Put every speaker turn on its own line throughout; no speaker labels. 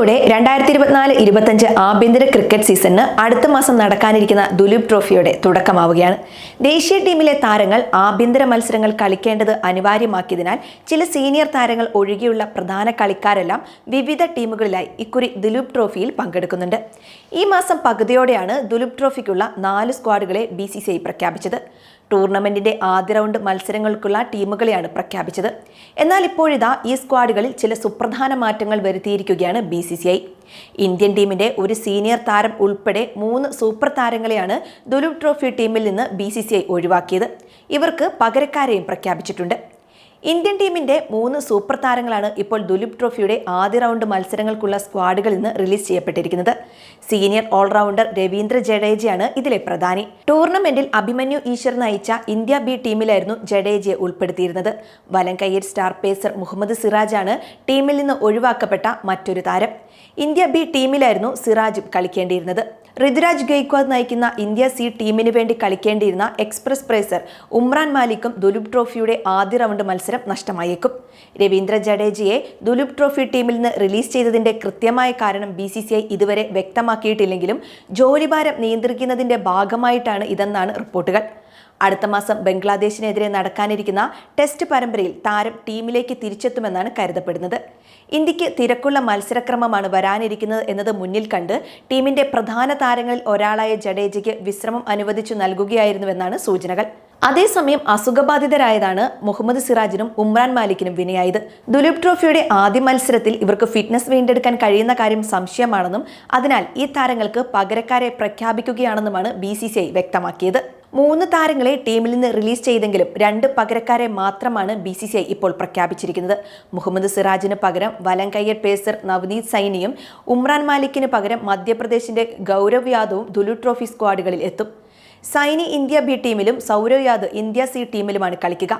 ഇന്ത്യയുടെ രണ്ടായിരത്തി ഇരുപത്തിനാല് ഇരുപത്തഞ്ച് ആഭ്യന്തര ക്രിക്കറ്റ് സീസണിന് അടുത്ത മാസം നടക്കാനിരിക്കുന്ന ദുലീപ് ട്രോഫിയുടെ തുടക്കമാവുകയാണ്. ദേശീയ ടീമിലെ താരങ്ങൾ ആഭ്യന്തര മത്സരങ്ങൾ കളിക്കേണ്ടത് അനിവാര്യമാക്കിയതിനാൽ ചില സീനിയർ താരങ്ങൾ ഒഴികെയുള്ള പ്രധാന കളിക്കാരെല്ലാം വിവിധ ടീമുകളിലായി ഇക്കുറി ദുലീപ് ട്രോഫിയിൽ പങ്കെടുക്കുന്നുണ്ട്. ഈ മാസം പകുതിയോടെയാണ് ദുലീപ് ട്രോഫിക്കുള്ള നാല് സ്ക്വാഡുകളെ ബി സി സി ഐ പ്രഖ്യാപിച്ചത്. ടൂർണമെന്റിന്റെ ആദ്യ റൗണ്ട് മത്സരങ്ങൾക്കുള്ള ടീമുകളെയാണ് പ്രഖ്യാപിച്ചത്. എന്നാൽ ഇപ്പോഴിതാ ഈ സ്ക്വാഡുകളിൽ ചില സുപ്രധാന മാറ്റങ്ങൾ വരുത്തിയിരിക്കുകയാണ് B C C I Indian ടീമിന്റെ ഒരു സീനിയർ താരം ഉൾപ്പെടെ മൂന്ന് സൂപ്പർ താരങ്ങളെയാണ് ദുലൂപ് ട്രോഫി ടീമിൽ നിന്ന് ബി സി സി ഐ ഒഴിവാക്കിയത്. ഇവർക്ക് പകരക്കാരെയും പ്രഖ്യാപിച്ചിട്ടുണ്ട്. ഇന്ത്യൻ ടീമിന്റെ മൂന്ന് സൂപ്പർ താരങ്ങളാണ് ഇപ്പോൾ ദുലീപ് ട്രോഫിയുടെ ആദ്യ റൗണ്ട് മത്സരങ്ങൾക്കുള്ള സ്ക്വാഡുകളിൽ നിന്ന് റിലീസ് ചെയ്യപ്പെട്ടിരിക്കുന്നത്. സീനിയർ ഓൾറൗണ്ടർ രവീന്ദ്ര ജഡേജയാണ് ഇതിലെ പ്രധാനി. ടൂർണമെന്റിൽ അഭിമന്യു ഈശ്വർ നയിച്ച ഇന്ത്യ ബി ടീമിലായിരുന്നു ജഡേജയെ ഉൾപ്പെടുത്തിയിരുന്നത്. വലങ്കയ്യർ സ്റ്റാർ പേസർ മുഹമ്മദ് സിറാജാണ് ടീമിൽ നിന്ന് ഒഴിവാക്കപ്പെട്ട മറ്റൊരു താരം. ഇന്ത്യ ബി ടീമിലായിരുന്നു സിറാജും കളിക്കേണ്ടിയിരുന്നത്. ഋതുരാജ് ഗെയ്ക്വാദ് നയിക്കുന്ന ഇന്ത്യ സി ടീമിന് വേണ്ടി കളിക്കേണ്ടിയിരുന്ന എക്സ്പ്രസ് പ്രേസർ ഉമ്രാൻ മാലിക്കും ദുലൂപ് ട്രോഫിയുടെ ആദ്യ റൗണ്ട് മത്സരം നഷ്ടമായേക്കും. രവീന്ദ്ര ജഡേജയെ ദുലൂപ് ട്രോഫി ടീമിൽ നിന്ന് റിലീസ് ചെയ്തതിന്റെ കൃത്യമായ കാരണം ബി ഇതുവരെ വ്യക്തമാക്കിയിട്ടില്ലെങ്കിലും ജോലിഭാരം നിയന്ത്രിക്കുന്നതിന്റെ ഭാഗമായിട്ടാണ് ഇതെന്നാണ് റിപ്പോർട്ടുകൾ. അടുത്ത മാസം ബംഗ്ലാദേശിനെതിരെ നടക്കാനിരിക്കുന്ന ടെസ്റ്റ് പരമ്പരയിൽ താരം ടീമിലേക്ക് തിരിച്ചെത്തുമെന്നാണ് കരുതപ്പെടുന്നത്. ഇന്ത്യയ്ക്ക് തിരക്കുള്ള മത്സരക്രമമാണ് വരാനിരിക്കുന്നത് എന്നത് മുന്നിൽ കണ്ട് ടീമിന്റെ പ്രധാന താരങ്ങളിൽ ഒരാളായ ജഡേജയ്ക്ക് വിശ്രമം അനുവദിച്ചു നൽകുകയായിരുന്നുവെന്നാണ് സൂചനകൾ. അതേസമയം അസുഖബാധിതരായതാണ് മുഹമ്മദ് സിറാജിനും ഉമ്രാൻ മാലിക്കിനും വിനയായത്. ദുലീപ് ട്രോഫിയുടെ ആദ്യ മത്സരത്തിൽ ഇവർക്ക് ഫിറ്റ്നസ് വീണ്ടെടുക്കാൻ കഴിയുന്ന കാര്യം സംശയമാണെന്നും അതിനാൽ ഈ താരങ്ങൾക്ക് പകരക്കാരെ പ്രഖ്യാപിക്കുകയാണെന്നുമാണ് ബി വ്യക്തമാക്കിയത്. മൂന്ന് താരങ്ങളെ ടീമിൽ നിന്ന് റിലീസ് ചെയ്തെങ്കിലും രണ്ട് പകരക്കാരെ മാത്രമാണ് ബി സി സി ഐ ഇപ്പോൾ പ്രഖ്യാപിച്ചിരിക്കുന്നത്. മുഹമ്മദ് സിറാജിന് പകരം വലങ്കയ്യർ പേസർ നവനീത് സൈനിയും ഉമ്രാൻ മാലിക്കിന് പകരം മധ്യപ്രദേശിന്റെ ഗൗരവ് യാദവും ദുലു ട്രോഫി സ്ക്വാഡുകളിൽ എത്തും. സൈനി ഇന്ത്യ ബി ടീമിലും സൗരവ് യാദവ് ഇന്ത്യ സി ടീമിലുമാണ് കളിക്കുക.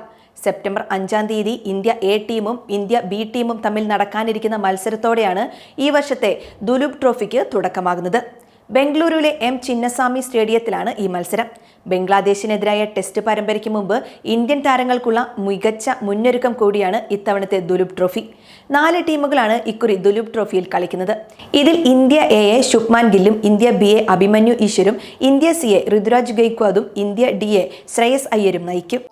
സെപ്റ്റംബർ അഞ്ചാം തീയതി ഇന്ത്യ എ ടീമും ഇന്ത്യ ബി ടീമും തമ്മിൽ നടക്കാനിരിക്കുന്ന മത്സരത്തോടെയാണ് ഈ വർഷത്തെ ദുലൂപ് ട്രോഫിക്ക് തുടക്കമാകുന്നത്. ബംഗളൂരുവിലെ എം ചിന്നസ്വാമി സ്റ്റേഡിയത്തിലാണ് ഈ മത്സരം. ബംഗ്ലാദേശിനെതിരായ ടെസ്റ്റ് പരമ്പരയ്ക്ക് മുമ്പ് ഇന്ത്യൻ താരങ്ങൾക്കുള്ള മികച്ച മുന്നൊരുക്കം കൂടിയാണ് ഇത്തവണത്തെ ദുലുപ് ട്രോഫി. നാല് ടീമുകളാണ് ഇക്കുറി ദുലുപ് ട്രോഫിയിൽ കളിക്കുന്നത്. ഇതിൽ ഇന്ത്യ എ എ ശുഭ്മാൻ ഗില്ലും ഇന്ത്യ ബി എ അഭിമന്യു ഈശ്വരും ഇന്ത്യ സി എ ഋതുരാജ് ഗൈക്വാദും ഇന്ത്യ ഡി എ ശ്രേയസ് അയ്യരും നയിക്കും.